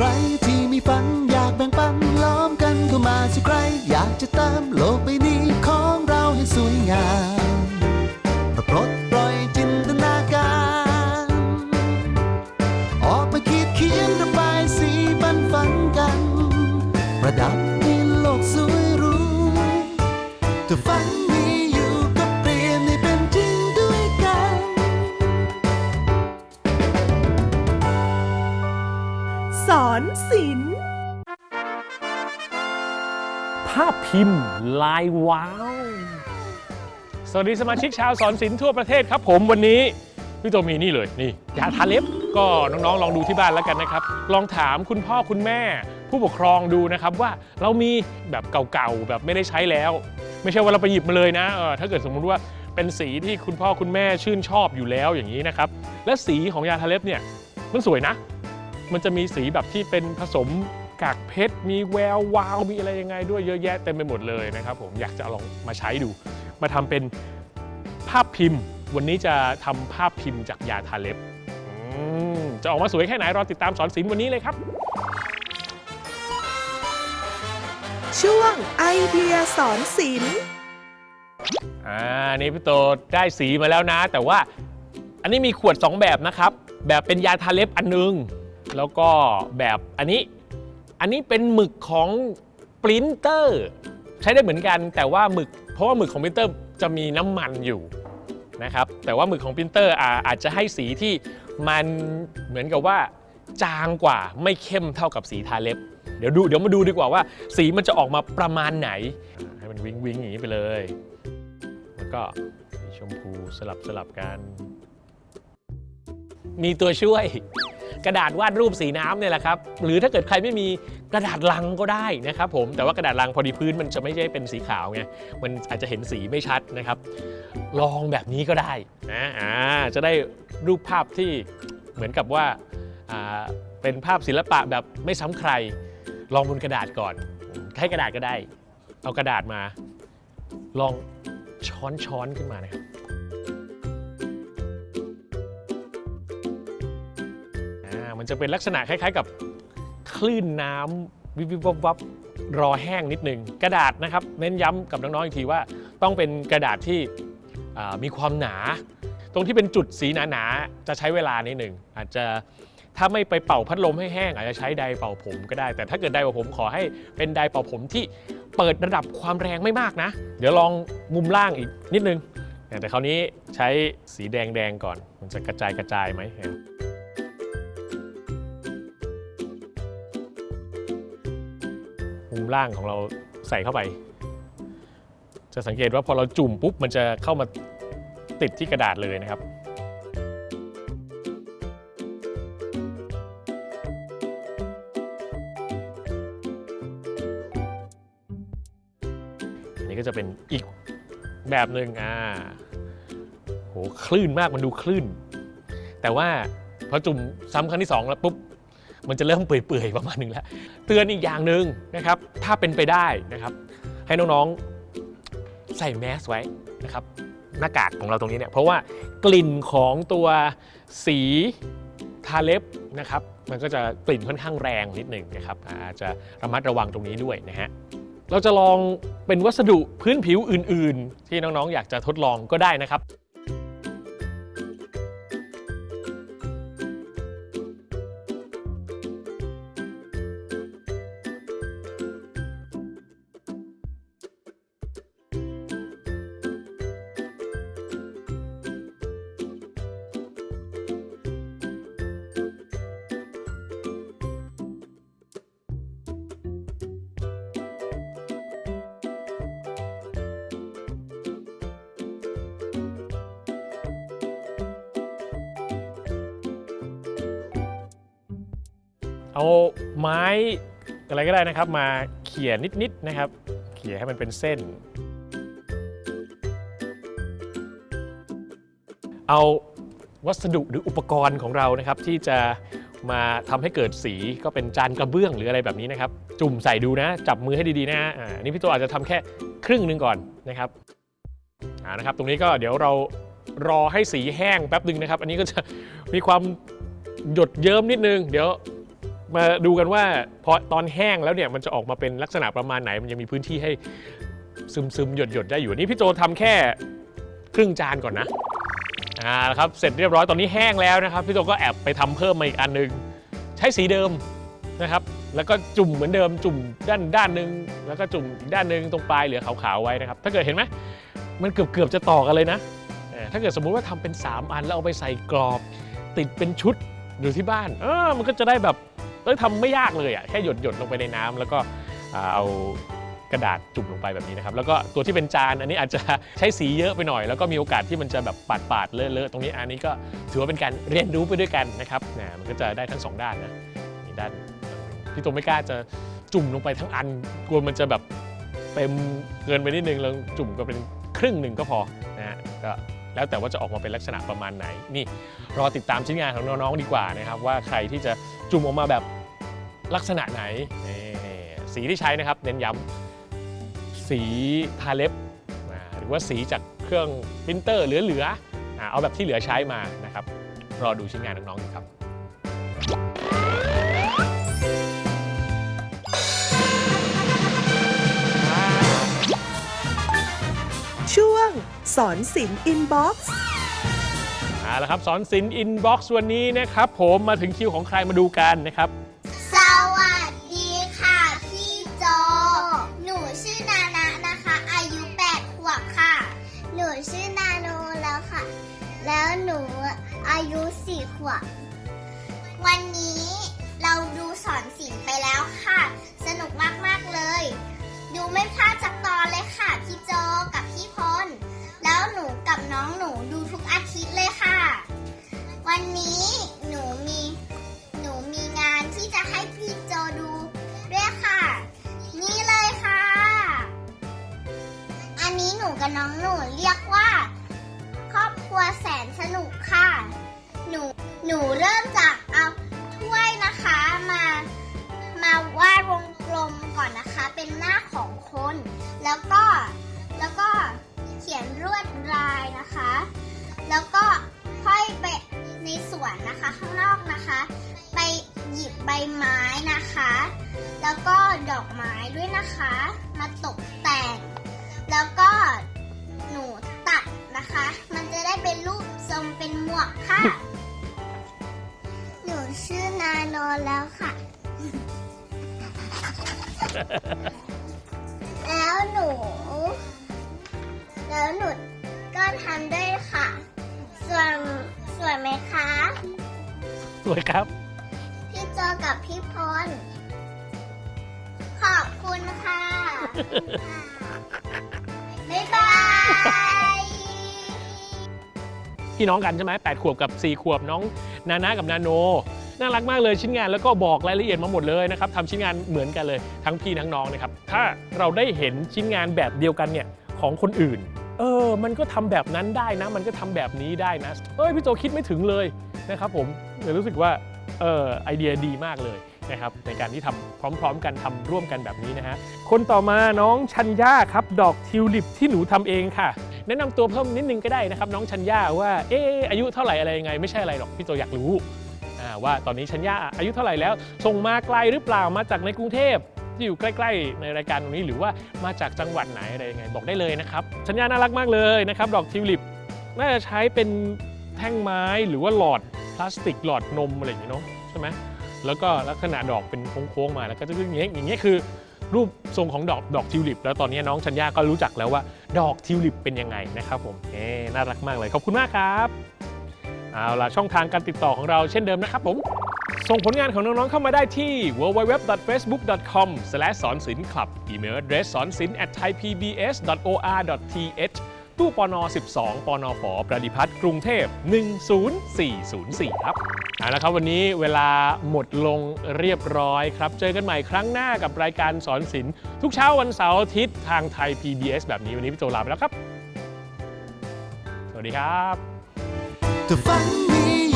ใครที่มีฝันอยากแบ่งปันล้อมกันเข้ามาสิใคร อยากจะเติมโลกใบนี้ของเราให้สวยงาม พิมพ์ลายว้าว สวัสดีสมาชิกชาวสอนศิลป์ทั่วประเทศครับผมวันนี้พี่โตมีนี่เลยนี่ยาทาเล็บก็น้องๆ ลองดูที่บ้านแล้วกันนะครับ ลองถามคุณพ่อคุณแม่ ผู้ปกครองดูนะครับว่าเรามีแบบเก่าๆแบบไม่ได้ใช้แล้ว ไม่ใช่ว่าเราไปหยิบมาเลยนะเออถ้าเกิดสมมุติว่าเป็นสีที่คุณพ่อคุณแม่ชื่นชอบอยู่แล้วอย่างนี้นะครับ และสีของยาทาเล็บเนี่ยมันสวยนะ มันจะมีสีแบบที่เป็นผสม กากเพชร มีแวววาว มีอะไรยังไงด้วยเยอะแยะเต็มไปหมดเลยนะครับผมอยากจะลองมาใช้ดู มาทำเป็นภาพพิมพ์ วันนี้จะทำภาพพิมพ์จากยาทาเล็บอืมจะออกมาสวยแค่ไหนรอติดตามสอนศิลป์วันนี้เลยครับ ช่วงไอเดียสอนศิลป์อ่านี่พี่โตได้สีมาแล้วนะ แต่ว่าอันนี้มีขวด 2 แบบนะครับ แบบเป็นยาทาเล็บอันนึง แล้วก็แบบอันนี้ อันนี้เป็นหมึกของปรินเตอร์ ใช้ได้เหมือนกันแต่ว่าหมึก เพราะว่าหมึกของปรินเตอร์จะมีน้ำมันอยู่นะครับแต่ว่าหมึกของปรินเตอร์อาจจะให้สีที่มันเหมือนกับว่าจางกว่าไม่เข้มเท่ากับสีทาเล็บ เดี๋ยวดูเดี๋ยวมาดูดีกว่าว่า สีมันจะออกมาประมาณไหน ให้มันวิงวิงอย่างนี้ไปเลย แล้วก็มีชมพูสลับสลับกัน มีตัวช่วย กระดาษวาดรูปสีน้ำเนี่ยแหละครับหรือถ้าเกิดใครไม่มีกระดาษลังก็ได้นะครับผมแต่ว่ากระดาษลังพอดีพื้นมันจะไม่ใช่เป็นสีขาวไงมันอาจจะเห็นสีไม่ชัดนะครับ ลองแบบนี้ก็ได้นะอ่าจะได้รูปภาพที่เหมือนกับว่าอ่าเป็นภาพศิลปะแบบไม่ซ้ำใคร ลองบนกระดาษก่อนใช้กระดาษก็ได้ เอากระดาษมา ลองช้อนช้อนขึ้นมานะครับ มันจะเป็นลักษณะคล้าย ๆ กับคลื่นน้ำวิบวิบวับวับรอแห้งนิดนึง กระดาษนะครับเน้นย้ำกับน้องๆอีกทีว่า ต้องเป็นกระดาษที่มีความหนา ตรงที่เป็นจุดสีหนาๆจะใช้เวลานิดหนึ่งอาจจะถ้าไม่ไปเป่าพัดลมให้แห้งอาจจะใช้ไดร์เป่าผมก็ได้ แต่ถ้าเกิดไดร์เป่าผมขอให้เป็นไดร์เป่าผมที่เปิดระดับความแรงไม่มากนะ เดี๋ยวลองมุมล่างอีกนิดนึง แต่คราวนี้ใช้สีแดงๆก่อน มันจะกระจายกระจายไหม ล่างของเราใส่เข้าไป จะสังเกตว่าพอเราจุ่มปุ๊บมันจะเข้ามาติดที่กระดาษเลยนะครับอันนี้ก็จะเป็นอีกแบบหนึ่งอ่าโหคลื่นมากมันดูคลื่น แต่ว่าพอจุ่มซ้ำครั้งที่สองแล้วปุ๊บ มันจะเริ่มเปื่อยๆประมาณหนึงแล้ว เตือนอีกอย่างหนึ่งนะครับ ถ้าเป็นไปได้นะครับ ให้น้องๆใส่แมสไว้นะครับหน้ากากของเราตรงนี้เนี่ยเพราะว่ากลิ่นของตัวสีทาเล็บนะครับ มันก็จะกลิ่นค่อนข้างแรงนิดหนึ่งนะครับอาจจะระมัดระวังตรงนี้ด้วยนะฮะเราจะลองเป็นวัสดุพื้นผิวอื่น ๆ ที่น้องๆ อยากจะทดลองก็ได้นะครับ เอาไม้อะไรก็ได้นะครับ มาเขี่ยนิดๆนะครับ เขี่ยให้มันเป็นเส้น เอาวัสดุหรืออุปกรณ์ของเรานะครับ ที่จะมาทำให้เกิดสีก็เป็นจานกระเบื้องหรืออะไรแบบนี้นะครับ จุ่มใส่ดูนะ จับมือให้ดีๆนะอ่านี่พี่ตัวอาจจะทำแค่ครึ่งหนึงก่อนนะครับอ่านะครับ ตรงนี้ก็เดี๋ยวเรารอให้สีแห้งแป๊บหนึ่งนะครับ อันนี้ก็จะมีความหยดเยิ้มนิดนึง เดี๋ยว มาดูกันว่าพอตอนแห้งแล้วเนี่ยมันจะออกมาเป็นลักษณะประมาณไหน มันยังมีพื้นที่ให้ซึมซึมหยดหยดได้อยู่นี่พี่โจทำแค่ครึ่งจานก่อนนะอ่าครับเสร็จเรียบร้อยตอนนี้แห้งแล้วนะครับพี่โจก็แอบไปทำเพิ่มมาอีกอันหนึง ใช้สีเดิมนะครับ แล้วก็จุ่มเหมือนเดิมจุ่มด้านด้านหนึ่งแล้วก็จุ่มอีกด้านหนึ่งตรงปลายเหลือขาวๆไว้นะครับ ถ้าเกิดเห็นไหมมันเกือบเกือบจะต่อกันเลยนะถ้าเกิดสมมุติว่าทำเป็น 3 อันแล้วเอาไปใส่กรอบ ติดเป็นชุดอยู่ที่บ้าน เออมันก็จะได้แบบ เอ้ยทำไม่ยากเลยอะแค่หยดหยดๆลงไปในน้ำแล้วก็เอากระดาษจุ่มลงไปแบบนี้นะครับ แล้วก็ตัวที่เป็นจานอันนี้อาจจะใช้สีเยอะไปหน่อย แล้วก็มีโอกาสที่มันจะแบบปาดปาดๆเลอะๆตรงนี้อันนี้ก็ถือว่าเป็นการเรียนรู้ไปด้วยกันนะครับนะมันก็จะได้ทั้งสองด้านนะนี่ด้านพี่ตัวไม่กล้าจะจุ่มลงไปทั้งอันกลัวมันจะแบบเต็มเกินไปนิดนึงแล้วจุ่มก็เป็นครึ่งหนึ่งก็พอนะฮะก็ แล้วแต่ว่าจะออกมาเป็นลักษณะประมาณไหนนี่รอติดตามชิ้นงานของน้องๆดีกว่านะครับว่าใครที่จะจุ่มออกมาแบบลักษณะไหนสีที่ใช้นะครับเน้นย้ำสีทาเล็บหรือว่าสีจากเครื่องปรินเตอร์เหลือๆเอาแบบที่เหลือใช้มานะครับรอดูชิ้นงานน้องๆอยู่ครับช่วง สอนศิลป์อินบ็อกซ์เอาละครับสอนศิลป์อินบ็อกซ์วันนี้นะครับผมมาถึงคิวของใครมาดูกันนะครับ สวัสดีค่ะ พี่โจ หนูชื่อนานะนะคะ อายุ8ขวบค่ะ หนูชื่อนาโนแล้วค่ะ แล้วหนูอายุ4ขวบ วันนี้เราดูสอนศิลป์ไปแล้วค่ะ สนุกมาก ๆ เลย ดูไม่พลาด วนนะคะข้างนอกนะคะ ไปหยิบใบไม้นะคะ แล้วก็ดอกไม้ด้วยนะคะ มาตกแต่ง แล้วก็หนูตัดนะคะ มันจะได้เป็นรูปทรงเป็นหมวกค่ะ หนูชื่อนาโนแล้วค่ะ แล้วหนู แล้วหนู วยครับ พี่โจกับพี่พลขอบคุณค่ะบ๊ายบายพี่น้องกันใช่ไหมแปดขวบกับ 4 ขวบน้องนานากับนาโน น่ารักมากเลยชิ้นงานแล้วก็บอกรายละเอียดมาหมดเลยนะครับทำชิ้นงานเหมือนกันเลยทั้งพี่ทั้งน้องนะครับ ถ้าเราได้เห็นชิ้นงานแบบเดียวกันเนี่ยของคนอื่น เออ มันก็ทำแบบนั้นได้นะ มันก็ทำแบบนี้ได้นะ เอ้ยพี่โจคิดไม่ถึงเลย นะครับผมเลยรู้สึกว่าเออไอเดียดีมากเลยนะครับในการที่ทำพร้อม ๆ กันทำร่วมกันแบบนี้นะฮะคนต่อมาน้องชัญญาครับ ดอกทิวลิปที่หนูทำเองค่ะ แนะนำตัวเพิ่มนิดนึงก็ได้นะครับ น้องชัญญาว่าเอออายุเท่าไหร่อะไรยังไง ไม่ใช่อะไรหรอกพี่โจอยากรู้ว่าตอนนี้ชัญญาอายุเท่าไหร่แล้วส่งมาไกลหรือเปล่ามาจากในกรุงเทพที่อยู่ใกล้ๆ ในรายการตรงนี้หรือว่ามาจากจังหวัดไหนอะไรยังไงบอกได้เลยนะครับชัญญาน่ารักมากเลยนะครับดอกทิวลิปน่าจะใช้เป็นแท่งไม้หรือว่าหลอด พลาสติกหลอดนมอะไรอย่างนี้เนาะใช่ไหมแล้วก็ลักษณะดอกเป็นโค้งๆมาแล้วก็จะอย่างเงี้ยอย่างเงี้ยคือ รูปทรงของดอกดอกทิวลิป แล้วตอนนี้น้องชัญญาก็รู้จักแล้วว่า ดอกทิวลิปเป็นยังไงนะครับผมเอ๊น่ารักมากเลยขอบคุณมากครับเอาล่ะช่องทางการติดต่อของเราเช่นเดิมนะครับผมส่งผลงานของน้อง ๆ เข้ามาได้ที่ www.facebook.com สอนศิลป์คลับอีเมล address สอนศิลป์ at thaipbs.or.th ตู้ปน 12 ปนฝประดิพัฒน์กรุงเทพ 10404 ครับเอาละครับวันนี้เวลาหมดลงเรียบร้อยครับ เจอกันใหม่ครั้งหน้ากับรายการสอนศิลป์ทุกเช้าวันเสาร์อาทิตย์ทางไทย PBS แบบนี้วันนี้พี่โจลาไปแล้วครับ สวัสดีครับถ้าฝัน